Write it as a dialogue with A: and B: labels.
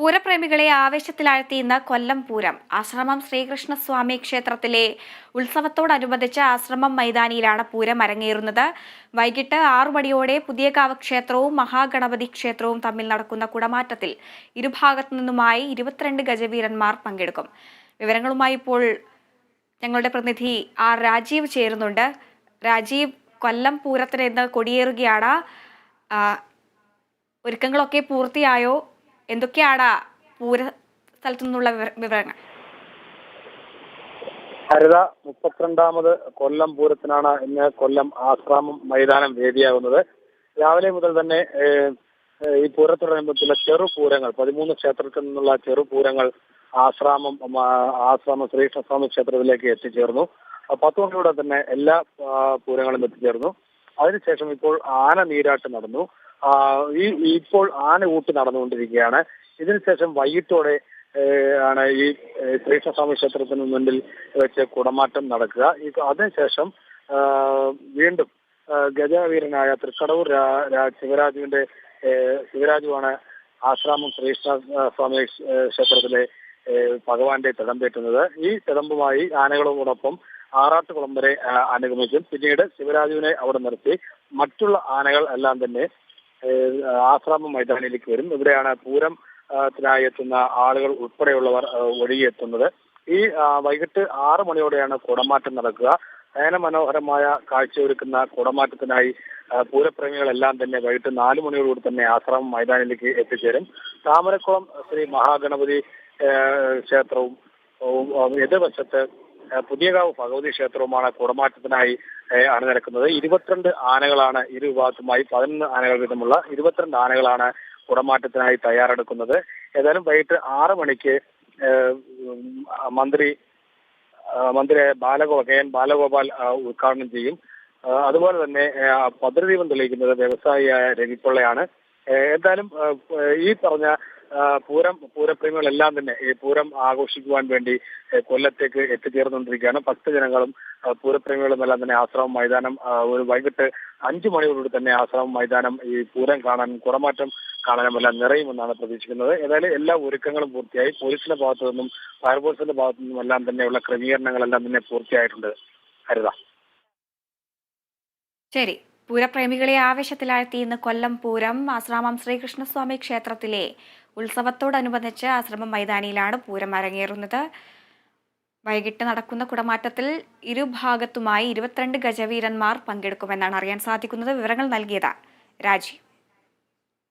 A: പൂരപ്രേമികളെ ആവേശത്തിലാഴ്ത്തി ഇന്ന് കൊല്ലം പൂരം. ആശ്രമം ശ്രീകൃഷ്ണസ്വാമി ക്ഷേത്രത്തിലെ ഉത്സവത്തോടനുബന്ധിച്ച് ആശ്രമം മൈതാനിയിലാണ് പൂരം അരങ്ങേറുന്നത്. വൈകിട്ട് ആറു മണിയോടെ പുതിയകാവ് ക്ഷേത്രവും മഹാഗണപതി ക്ഷേത്രവും തമ്മിൽ നടക്കുന്ന കുടമാറ്റത്തിൽ ഇരുഭാഗത്തു നിന്നുമായി ഇരുപത്തിരണ്ട് ഗജവീരന്മാർ പങ്കെടുക്കും. വിവരങ്ങളുമായി ഇപ്പോൾ ഞങ്ങളുടെ പ്രതിനിധി ആർ രാജീവ് ചേരുന്നുണ്ട്. രാജീവ് കൊല്ലം പൂരത്തിന് ഇന്ന് കൊടിയേറുകയാണ്. ഒരുക്കങ്ങളൊക്കെ പൂർത്തിയായോ? എന്തൊക്കെയാണ് പൂര സ്ഥലത്തു നിന്നുള്ള വിവര- വിവരങ്ങൾ?
B: ഹരിത മുപ്പത്തിരണ്ടാമത് കൊല്ലം പൂരത്തിനാണ് ഇന്ന് കൊല്ലം ആശ്രാമം മൈതാനം വേദിയാകുന്നത്. രാവിലെ മുതൽ തന്നെ ഈ പൂരത്തോടനുബന്ധിച്ചുള്ള ചെറു പൂരങ്ങൾ പതിമൂന്ന് ക്ഷേത്രത്തിൽ നിന്നുള്ള ചെറു പൂരങ്ങൾ ആശ്രാമം ആശ്രാമം ശ്രീകൃഷ്ണസ്വാമി ക്ഷേത്രത്തിലേക്ക് എത്തിച്ചേർന്നു. പത്ത് മണിയോടെ തന്നെ എല്ലാ പൂരങ്ങളും എത്തിച്ചേർന്നു. അതിനുശേഷം ഇപ്പോൾ ആന നീരാട്ട് നടന്നു. ഈ ഇപ്പോൾ ആന ഊട്ട് നടന്നുകൊണ്ടിരിക്കുകയാണ്. ഇതിനുശേഷം വൈകിട്ടോടെ ആണ് ഈ ശ്രീകൃഷ്ണസ്വാമി ക്ഷേത്രത്തിന് മുന്നിൽ വെച്ച് കുടമാറ്റം നടക്കുക. അതിനുശേഷം വീണ്ടും ഗജാവീരനായ തൃക്കടവൂർ ശിവരാജുവിന്റെ ശിവരാജുവാണ് ആശ്രാമം ശ്രീകൃഷ്ണ സ്വാമി ക്ഷേത്രത്തിലെ ഭഗവാന്റെ തിടമ്പേറ്റുന്നത്. ഈ തിടമ്പുമായി ആനകളോടൊപ്പം ആറാട്ടുകുളം വരെ അനുഗമിക്കും. പിന്നീട് ശിവരാജുവിനെ അവിടെ നിർത്തി. മറ്റുള്ള ആനകൾ എല്ലാം തന്നെ ആശ്രാമം മൈതാനിയിലേക്ക് വരും. ഇവിടെയാണ് പൂരം ത്തിനായി എത്തുന്ന ആളുകൾ ഉൾപ്പെടെയുള്ളവർ ഒഴുകിയെത്തുന്നത് ഈ വൈകിട്ട് ആറു മണിയോടെയാണ് കുടമാറ്റം നടക്കുക. നയന മനോഹരമായ കാഴ്ചയൊരുക്കുന്ന കുടമാറ്റത്തിനായി പൂരപ്രേമികളെല്ലാം തന്നെ വൈകിട്ട് നാല് മണിയോടുകൂടി തന്നെ ആശ്രമം മൈതാനിലേക്ക് എത്തിച്ചേരും. താമരക്കുളം ശ്രീ മഹാഗണപതി ക്ഷേത്രവും എതിർവശത്ത് പുതിയകാവ് ഭഗവതി ക്ഷേത്രവുമാണ് കുടമാറ്റത്തിനായി അണിനിരക്കുന്നത്. ഇരുപത്തിരണ്ട് ആനകളാണ് ഇരു വിഭാഗത്തുമായി പതിനൊന്ന് ആനകൾ വീതമുള്ള ഇരുപത്തിരണ്ട് ആനകളാണ് കുടമാറ്റത്തിനായി തയ്യാറെടുക്കുന്നത്. ഏതായാലും വൈകിട്ട് ആറ് മണിക്ക് മന്ത്രി മന്ത്രി ബാലഗോ കെ എൻ ബാലഗോപാൽ ഉദ്ഘാടനം ചെയ്യും. അതുപോലെ തന്നെ പദ്ധതി ദീപം തെളിയിക്കുന്നത് വ്യവസായിയായ രവിപ്പിള്ളയാണ് എന്തായാലും ഈ പറഞ്ഞ പൂരം പൂരപ്രേമികളെല്ലാം തന്നെ ഈ പൂരം ആഘോഷിക്കുവാൻ വേണ്ടി കൊല്ലത്തേക്ക് എത്തിച്ചേർന്നുകൊണ്ടിരിക്കുകയാണ്. ഭക്തജനങ്ങളും ജനങ്ങളും പൂരപ്രേമികളും എല്ലാം തന്നെ ആശ്രമം മൈതാനം ഒരു വൈകിട്ട് അഞ്ചു മണിയോടുകൂടി തന്നെ ആശ്രമം മൈതാനം ഈ പൂരം കാണാൻ കുറമാറ്റം കാണാനും എല്ലാം നിറയുമെന്നാണ് പ്രതീക്ഷിക്കുന്നത്. ഏതായാലും എല്ലാ ഒരുക്കങ്ങളും പൂർത്തിയായി. പോലീസിന്റെ ഭാഗത്തു നിന്നും ഫയർഫോഴ്സിന്റെ ഭാഗത്തു നിന്നും എല്ലാം തന്നെയുള്ള ക്രമീകരണങ്ങളെല്ലാം തന്നെ പൂർത്തിയായിട്ടുണ്ട്. ഹരിത.
A: ശരി. പൂരപ്രേമികളെ ആവേശത്തിലാഴ്ത്തി ഇന്ന് കൊല്ലം പൂരം ആശ്രാമം ശ്രീകൃഷ്ണസ്വാമി ക്ഷേത്രത്തിലെ ഉത്സവത്തോടനുബന്ധിച്ച് ആശ്രമം മൈതാനിയിലാണ് പൂരം അരങ്ങേറുന്നത്. വൈകിട്ട് നടക്കുന്ന കുടമാറ്റത്തിൽ ഇരുഭാഗത്തുമായി ഇരുപത്തിരണ്ട് ഗജവീരന്മാർ പങ്കെടുക്കുമെന്നാണ് അറിയാൻ സാധിക്കുന്നത് വിവരങ്ങൾ നൽകിയത് രാജീവ്.